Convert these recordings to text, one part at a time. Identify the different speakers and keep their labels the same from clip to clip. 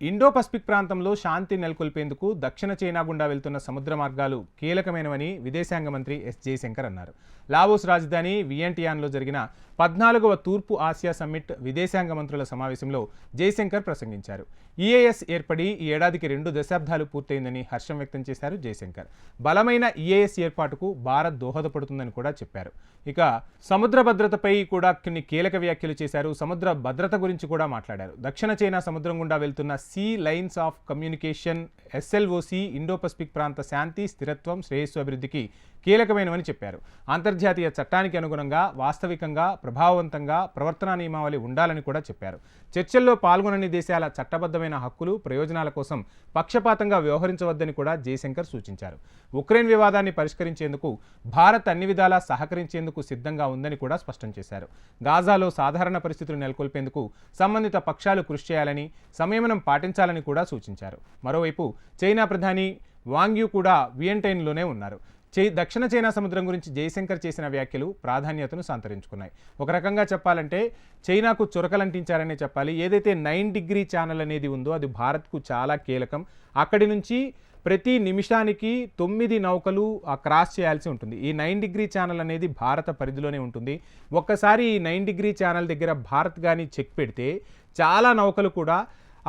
Speaker 1: Indo Pacific ప్రాంతంలో శాంతి నెలకొల్పేందుకు దక్షిణ చైనా గుండా వెళ్తున్న సముద్ర మార్గాలు కీలకమైనవని విదేశాంగ మంత్రి ఎస్ జయశంకర్ అన్నారు. లావోస్ రాజధాని వియంటియాన్లో జరిగిన పద్నాలుగవ తూర్పు ఆసియా సమ్మిట్ విదేశాంగ మంత్రుల సమావేశంలో జయశంకర్ ప్రసంగించారు. ఈఏఎస్ ఏర్పడి ఈ ఏడాదికి రెండు దశాబ్దాలు పూర్తయిందని హర్షం వ్యక్తం చేశారు జయశంకర్. బలమైన ఈఏఎస్ ఏర్పాటుకు భారత్ దోహదపడుతుందని కూడా చెప్పారు. ఇక సముద్ర భద్రతపై కూడా కొన్ని కీలక వ్యాఖ్యలు చేశారు. సముద్ర భద్రత గురించి కూడా మాట్లాడారు. దక్షిణ చైనా సముద్రం గుండా వెళ్తున్న sea lines of communication SLOC Indo Pacific ప్రాంత శాంతి స్థిరత్వం శ్రేయస్సు అభివృద్ధికి కీలకమైనవని చెప్పారు. అంతర్జాతీయ చట్టానికి అనుగుణంగా వాస్తవికంగా ప్రభావవంతంగా ప్రవర్తనా నియమావళి ఉండాలని కూడా చెప్పారు. చర్చల్లో పాల్గొనని దేశాల చట్టబద్ధమైన హక్కులు ప్రయోజనాల కోసం పక్షపాతంగా వ్యవహరించవద్దని కూడా జయశంకర్ సూచించారు. ఉక్రెయిన్ వివాదాన్ని పరిష్కరించేందుకు భారత్ అన్ని విధాలా సహకరించేందుకు సిద్ధంగా ఉందని కూడా స్పష్టం చేశారు. గాజాలో సాధారణ పరిస్థితులు నెలకొల్పేందుకు సంబంధిత పక్షాలు కృషి చేయాలని సంయమనం పాటించాలని కూడా సూచించారు. మరోవైపు చైనా ప్రధాని వాంగ్యూ కూడా వియంటైన్లోనే ఉన్నారు. చై దక్షిణ చైనా సముద్రం గురించి జయశంకర్ చేసిన వ్యాఖ్యలు ప్రాధాన్యతను సంతరించుకున్నాయి. ఒక రకంగా చెప్పాలంటే చైనాకు చురకలంటించారనే చెప్పాలి. ఏదైతే నైన్ డిగ్రీ ఛానల్ అనేది ఉందో అది భారత్కు చాలా కీలకం. అక్కడి నుంచి ప్రతి నిమిషానికి తొమ్మిది నౌకలు ఆ క్రాస్ చేయాల్సి ఉంటుంది. ఈ నైన్ డిగ్రీ ఛానల్ అనేది భారత పరిధిలోనే ఉంటుంది. ఒక్కసారి ఈ నైన్ డిగ్రీ ఛానల్ దగ్గర భారత్ కానీ చెక్ పెడితే చాలా నౌకలు కూడా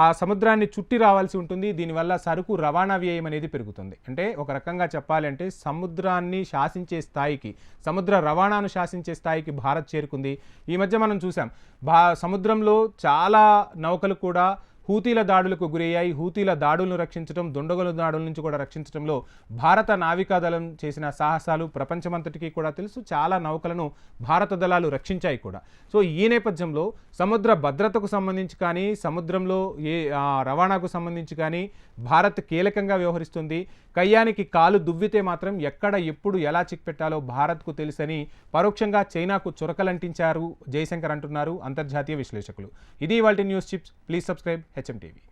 Speaker 1: ఆ సముద్రాన్ని చుట్టి రావాల్సి ఉంటుంది. దీనివల్ల సరుకు రవాణా వ్యయం అనేది పెరుగుతుంది. అంటే ఒక రకంగా చెప్పాలంటే సముద్రాన్ని శాసించే స్థాయికి సముద్ర రవాణాను శాసించే స్థాయికి భారత్ చేరుకుంది. ఈ మధ్య మనం చూసాం భా సముద్రంలో చాలా నౌకలు కూడా హూతీల దాడులకు గురయ్యాయి. హూతీల దాడులను రక్షించడం దుండగుల దాడుల నుంచి కూడా రక్షించడంలో భారత నావికాదళం చేసిన సాహసాలు ప్రపంచమంతటికీ కూడా తెలుసు. చాలా నౌకలను భారత దళాలు రక్షించాయి కూడా. సో ఈ నేపథ్యంలో సముద్ర భద్రతకు సంబంధించి కానీ సముద్రంలో ఏ రవాణాకు సంబంధించి కానీ భారత్ కీలకంగా వ్యవహరిస్తుంది. కయ్యానికి కాలు దువ్వితే మాత్రం ఎక్కడ ఎప్పుడు ఎలా చిక్ పెట్టాలో భారత్కు తెలుసని పరోక్షంగా చైనాకు చురకలంటించారు జయశంకర్ అంటున్నారు అంతర్జాతీయ విశ్లేషకులు. ఇది వాటి news chips. Please subscribe. HMTV.